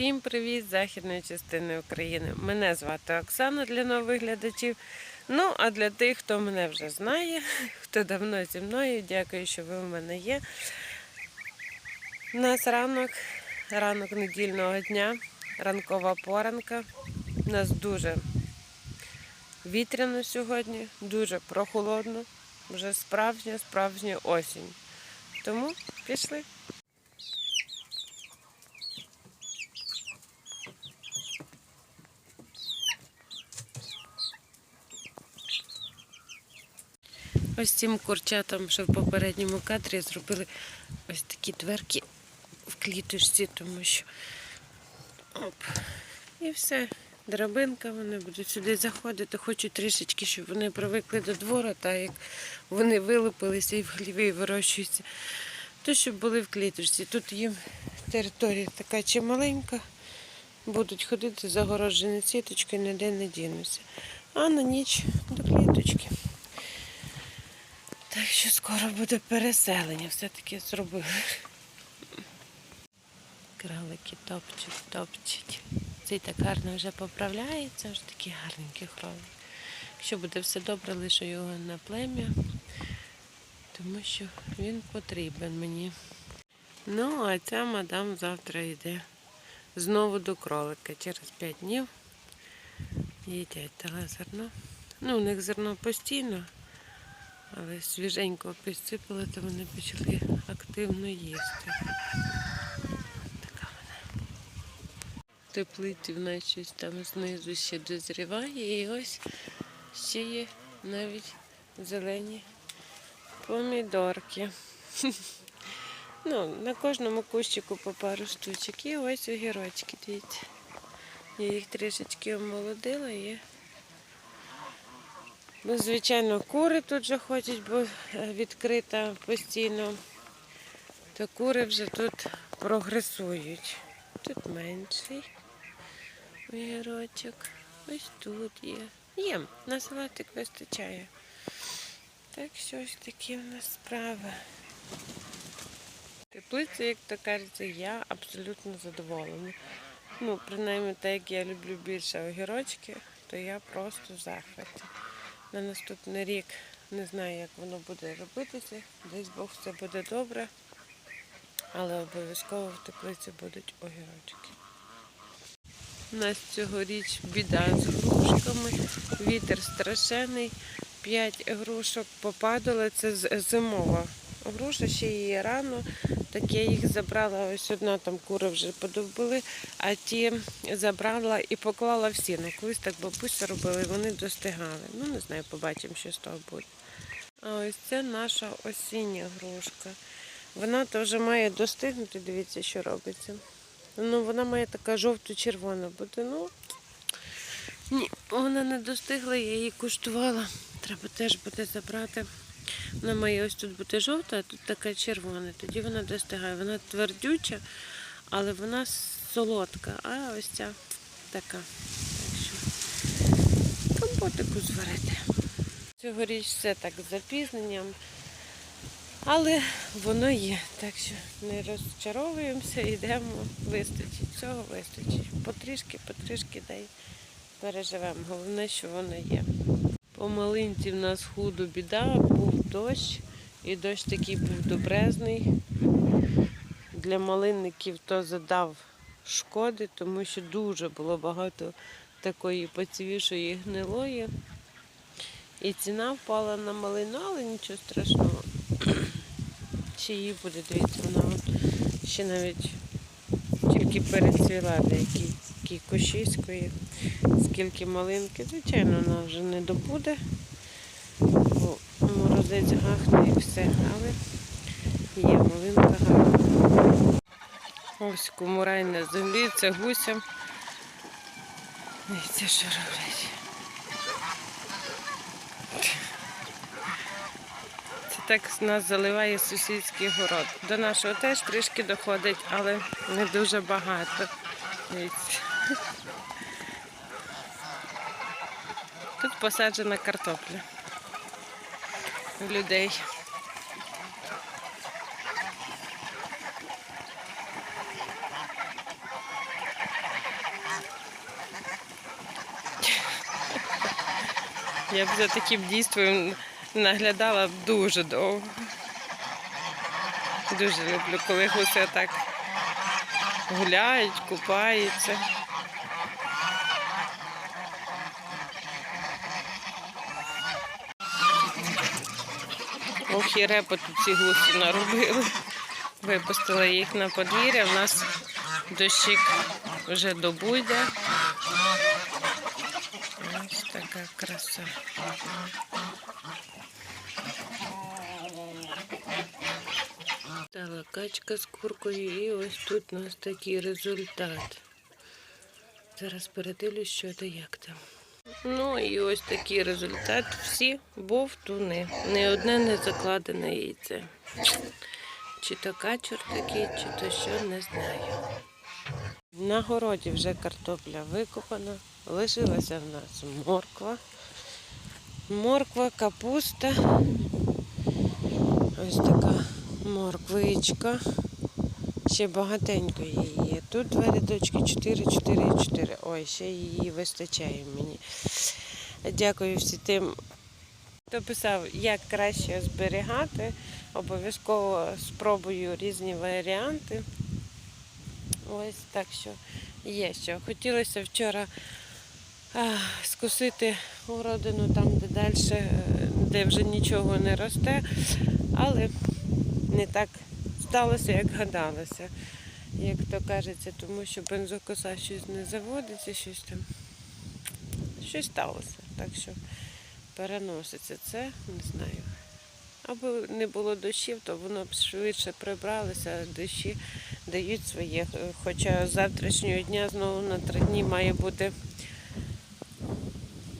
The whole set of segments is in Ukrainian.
Всім привіт з західної частини України. Мене звати Оксана для нових глядачів. Ну, а для тих, хто мене вже знає, хто давно зі мною, дякую, що ви в мене є. У нас ранок, ранок недільного дня, ранкова поранка. У нас дуже вітряно сьогодні, дуже прохолодно, вже справжня, справжня осінь. Тому пішли. Ось цим курчатам, що в попередньому кадрі зробили ось такі дверки в кліточці, тому що оп, і все. Драбинка, вони будуть сюди заходити. Хочу трішечки, щоб вони привикли до двору, так як вони вилупилися і в хліві вирощуються. То щоб були в кліточці. Тут їм територія така чималенька. Будуть ходити загороджені сіточкою, ніде не дінуться. А на ніч до кліточки. Так що скоро буде переселення, все-таки зробили. Кралики топчуть, топчуть. Цей так гарно вже поправляється, вже такий гарненький кролик. Якщо буде все добре, лишу його на плем'я, тому що він потрібен мені. Ну, а ця мадам завтра йде знову до кролика через 5 днів. Їдять дала зерно. Ну, у них зерно постійно. Але свіженько підсипали, то вони почали активно їсти. Така вона. Теплиці в нас щось там знизу ще дозріває. І ось ще є навіть зелені помідорки. Ну, на кожному кущику по пару штучок. І ось огірочки, дивіться. Я їх трішечки омолодила і Ну, звичайно, кури тут же ходять, бо е, відкрита постійно. То кури вже тут прогресують. Тут менший огірочок. Ось тут є. Є, на салатик вистачає. Так що ось такі в нас справи. Теплиця, як то кажеться, я абсолютно задоволена. Ну, принаймні, так як я люблю більше огірочки, то я просто в захваті на наступний рік. Не знаю, як воно буде робитися. Десь Бог все буде добре, але обов'язково в теплиці будуть огірочки. У нас цьогоріч біда з грушками, вітер страшений, п'ять грушок попадали. Це зимова груша, ще її рано. Так я їх забрала, ось одна там кури вже подовбили, а ті забрала і поклала в сіно. Колись так бабуся робила, і вони достигали. Ну, не знаю, побачимо, що з того буде. А ось це наша осіння грушка. Вона вже має достигнути, дивіться, що робиться. Ну, вона має така жовто-червона бути. Ну, ні, вона не достигла, я її куштувала. Треба теж буде забрати. Вона має ось тут бути жовта, а тут така червона. Тоді вона достигає. Вона твердюча, але вона солодка. А ось ця така. Так що компотику зварити. Цьогоріч все так з запізненням. Але воно є. Так що не розчаровуємося, йдемо, вистачить. Цього вистачить. Потрішки, потрішки дай переживемо. Головне, що воно є. По малинці в нас худо біда, був дощ, і дощ такий був добрезний. Для малинників то задав шкоди, тому що дуже було багато такої поцівішої гнилої. І ціна впала на малину, але нічого страшного. Ще її буде, дивіться, вона ще навіть тільки перецвіла деякі такі кущиської, скільки малинки. Звичайно, вона вже не добуде, бо морозець гахне і все, але є малинка гарна. Ось кумурай на землі, це гуся. Дивіться, що роблять. Це так нас заливає сусідський город. До нашого теж трішки доходить, але не дуже багато. Дивіться. Тут посаджена картопля у людей. Я б за таким дійством наглядала дуже довго. Дуже люблю, коли гуси так гуляють, купаються. Ох, і тут ці гуси наробили. Випустила їх на подвір'я. У нас дощик вже добу йде. Ось така краса. Стала качка з куркою і ось тут у нас такий результат. Зараз передивлюсь, що та як там. Ну і ось такий результат. Всі бовтуни. Не одне не закладене яйце. Чи то качур такий, чи то що, не знаю. На городі вже картопля викопана. Лишилася в нас морква. Морква, капуста. Ось така морквичка. Ще багатенько її є. Тут два рядочки 4, 4 і 4. Ой, ще її вистачає мені. Дякую всім тим, хто писав, як краще зберігати. Обов'язково спробую різні варіанти. Ось так що є що. Хотілося вчора скосити уродину там, де далі, де вже нічого не росте, але не так сталося, як гадалося. Як то кажеться, тому що бензокоса щось не заводиться, щось там. Щось сталося. Так що переноситься це, не знаю. Аби не було дощів, то воно б швидше прибралося, а дощі дають своє. Хоча завтрашнього дня знову на три дні має бути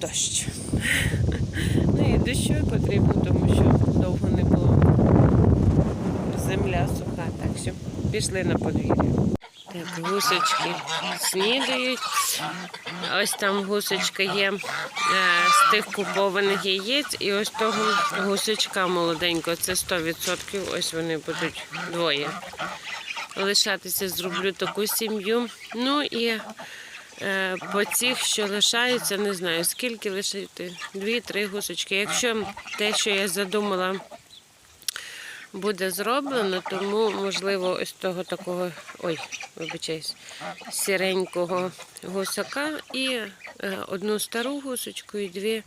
дощ. Ну і дощу потрібно, тому що довго не було земля суха, так що пішли на подвір'я. Так, гусочки снідають. Ось там гусочка є е, з тих купованих яєць, і ось того гусочка молоденького, це 100%. Ось вони будуть двоє. Лишатися зроблю таку сім'ю. Ну і е, по цих, що лишаються, не знаю скільки лишити. Дві-три гусочки. Якщо те, що я задумала, буде зроблено, тому можливо ось того такого, ой, вибачаюсь, сіренького гусака і е, одну стару гусочку і дві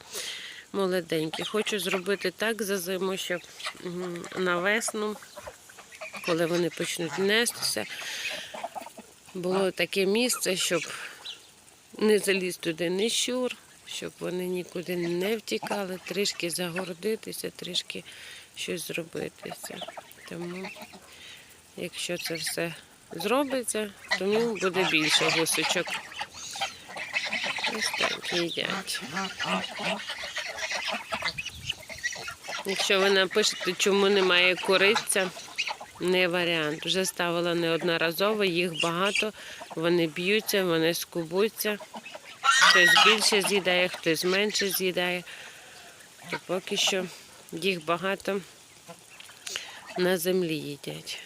молоденькі. Хочу зробити так за зиму, щоб на весну, коли вони почнуть нестися, було таке місце, щоб не заліз туди ні щур, щоб вони нікуди не втікали, трішки загордитися, трішки щось зробитися. Тому, якщо це все зробиться, тому буде більше гусочок. Ось так їдять. Якщо ви напишете, чому немає кориця, не варіант. Вже ставила неодноразово, їх багато, вони б'ються, вони скубуться. Хтось більше з'їдає, хтось менше з'їдає. То поки що їх багато на землі їдять.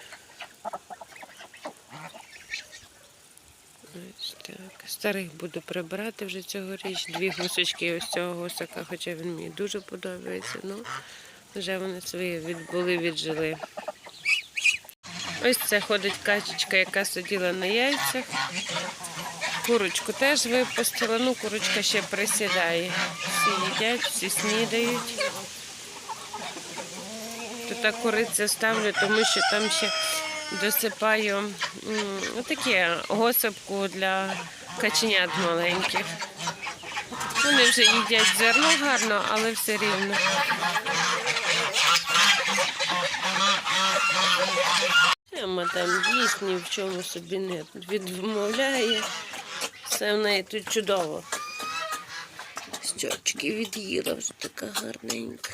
Ось так. Старих буду прибирати вже цьогоріч. Дві гусочки ось цього гусака, хоча він мені дуже подобається. Ну, вже вони свої відбули, віджили. Ось це ходить качечка, яка сиділа на яйцях. Курочку теж випустила. Ну, курочка ще присідає. Всі їдять, всі снідають. Тут куриця ставлю, тому що там ще досипаю м, таке госипку для каченят маленьких. Вони вже їдять зерно гарно, але все рівно. Ема там їсть ні в чому собі не відмовляє. Все в неї тут чудово. Щочки від'їла вже така гарненька.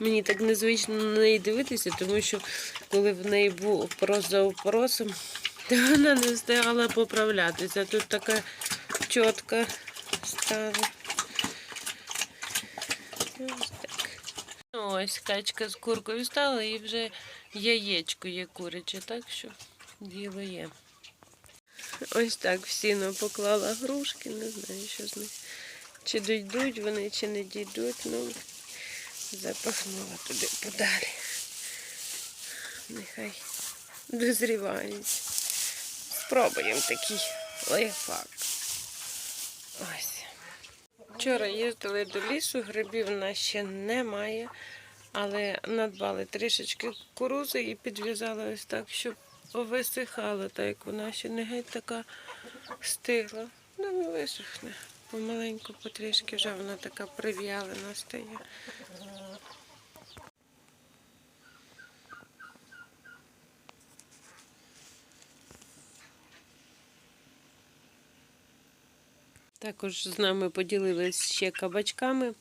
Мені так незвично на неї дивитися, тому що коли в неї був опрос за опросом, то вона не встигала поправлятися. Тут така чітка стала. Ось. Ну, Ось качка з куркою стала і вже яєчко є куряче, так що діло є. Ось так в сіно поклала грушки, не знаю, що з них Чи дійдуть вони, чи не дійдуть, ну запахнула туди подалі. Нехай дозрівають. Спробуємо такий лайфхак. Ось. Вчора їздили до лісу, грибів нас ще немає, але надбали трішечки кукурузи і підв'язали ось так, щоб висихала, так як вона ще не геть така стигла. Ну, не висохне. Помаленьку, потрішки вже вона така прив'ялена стає. Також з нами поділились ще кабачками,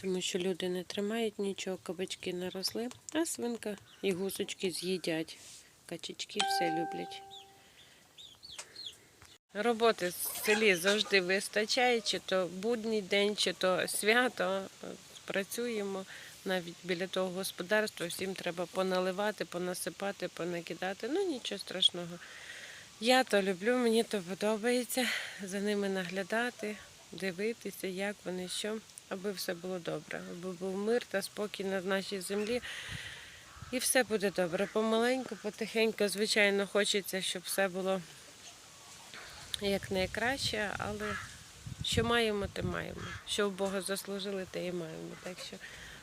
тому що люди не тримають нічого, кабачки наросли, а свинка і гусочки з'їдять. Качечки все люблять. Роботи в селі завжди вистачає, чи то будній день, чи то свято. Працюємо навіть біля того господарства, всім треба поналивати, понасипати, понакидати. Ну нічого страшного. Я то люблю, мені то подобається за ними наглядати, дивитися, як вони що, аби все було добре, аби був мир та спокій на нашій землі. І все буде добре. Помаленьку, потихеньку, звичайно, хочеться, щоб все було як найкраще, але що маємо, те маємо. Що в Бога заслужили, те і маємо. Так що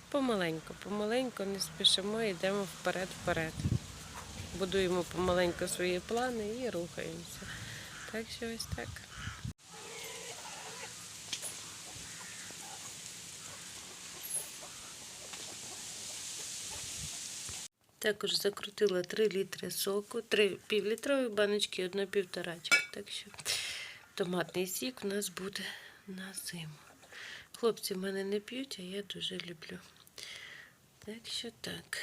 помаленьку, помаленьку не спішимо, йдемо вперед-вперед. Будуємо помаленьку свої плани і рухаємося. Так що ось так. Також закрутила 3 літри соку, 3 півлітрові баночки, одна півторачка. Так що томатний сік у нас буде на зиму. Хлопці в мене не п'ють, а я дуже люблю. Так що так.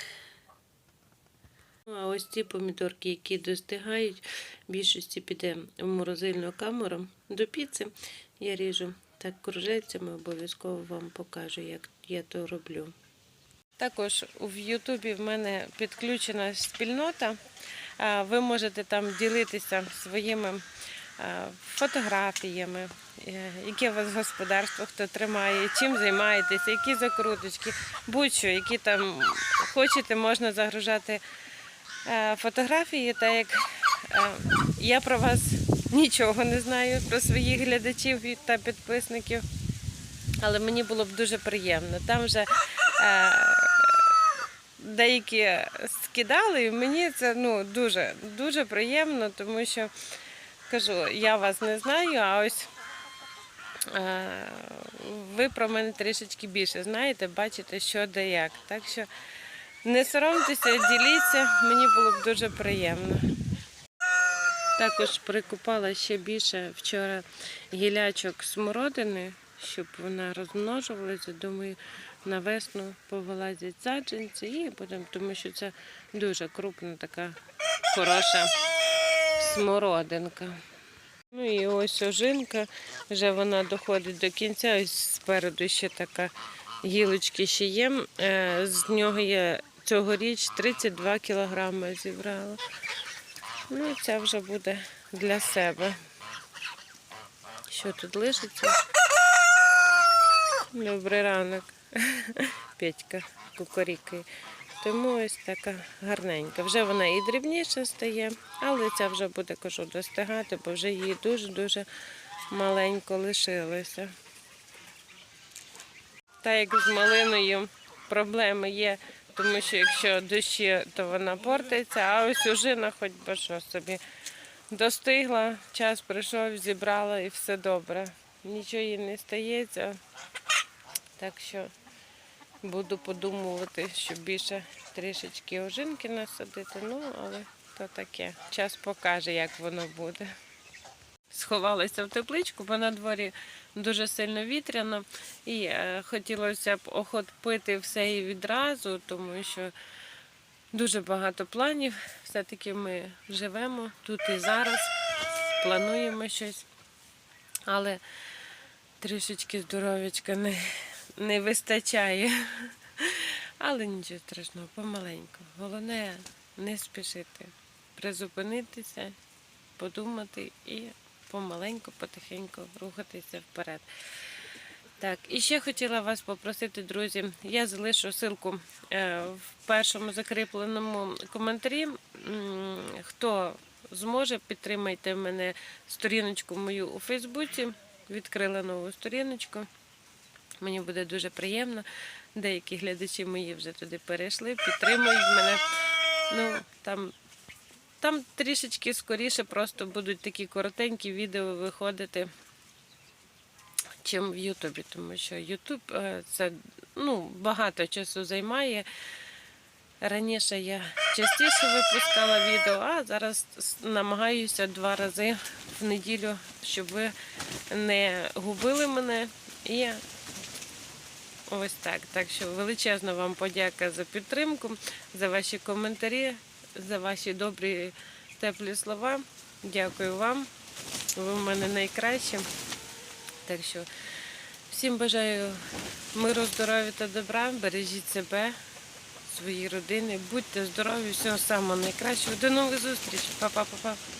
Ну, А ось ці помідорки, які достигають, в більшості піде в морозильну камеру до піци. Я ріжу так кружельцями, обов'язково вам покажу, як я то роблю. Також в Ютубі в мене підключена спільнота. Ви можете там ділитися своїми фотографіями, е, яке у вас господарство, хто тримає, чим займаєтеся, які закруточки, будь-що, які там хочете, можна загружати е, фотографії, так як е, я про вас нічого не знаю, про своїх глядачів та підписників. Але мені було б дуже приємно. Там вже е, деякі скидали, і мені це ну, дуже, дуже приємно, тому що кажу, я вас не знаю, а ось е, ви про мене трішечки більше знаєте, бачите, що де як. Так що не соромтеся, діліться, мені було б дуже приємно. Також прикупала ще більше вчора гілячок смородини, щоб вона розмножувалася. Думаю, на весну повилазять саджанці і будемо, тому що це дуже крупна така хороша смородинка. Ну і ось ожинка, вже вона доходить до кінця. Ось спереду ще така гілочки ще є. Е, З нього я цьогоріч 32 кілограми зібрала. Ну, і це вже буде для себе. Що тут лишиться? Добрий ранок. Петька кукурікає. Тому ось така гарненька. Вже вона і дрібніша стає, але ця вже буде кажу, достигати, бо вже її дуже-дуже маленько лишилося. Та як з малиною проблеми є, тому що якщо дощі, то вона портиться, а ось ужина хоч би що собі достигла, час прийшов, зібрала і все добре. Нічого їй не стається. Так що буду подумувати, щоб більше трішечки ожинки насадити. Ну, але то таке. Час покаже, як воно буде. Сховалася в тепличку, бо на дворі дуже сильно вітряно. І е, хотілося б охопити все і відразу, тому що дуже багато планів. Все-таки ми живемо тут і зараз, плануємо щось. Але трішечки здоров'ячка не, не вистачає. Але нічого страшного, помаленьку. Головне не спішити, призупинитися, подумати і помаленьку, потихеньку рухатися вперед. Так, і ще хотіла вас попросити, друзі. Я залишу ссылку е, в першому закріпленому коментарі. Хто зможе, підтримайте мене сторіночку мою у Фейсбуці. Відкрила нову сторіночку. Мені буде дуже приємно. Деякі глядачі мої вже туди перейшли, підтримують мене. Ну, там, там трішечки скоріше просто будуть такі коротенькі відео виходити чим в Ютубі, тому що Ютуб е, це ну, багато часу займає. Раніше я частіше випускала відео, а зараз намагаюся два рази в неділю, щоб ви не губили мене. І ось так. Так що величезна вам подяка за підтримку, за ваші коментарі, за ваші добрі теплі слова. Дякую вам. Ви в мене найкращі. Так що всім бажаю миру, здоров'я та добра. Бережіть себе, свої родини, будьте здорові, всього самого найкращого. До нових зустрічей. Па-па-па-па.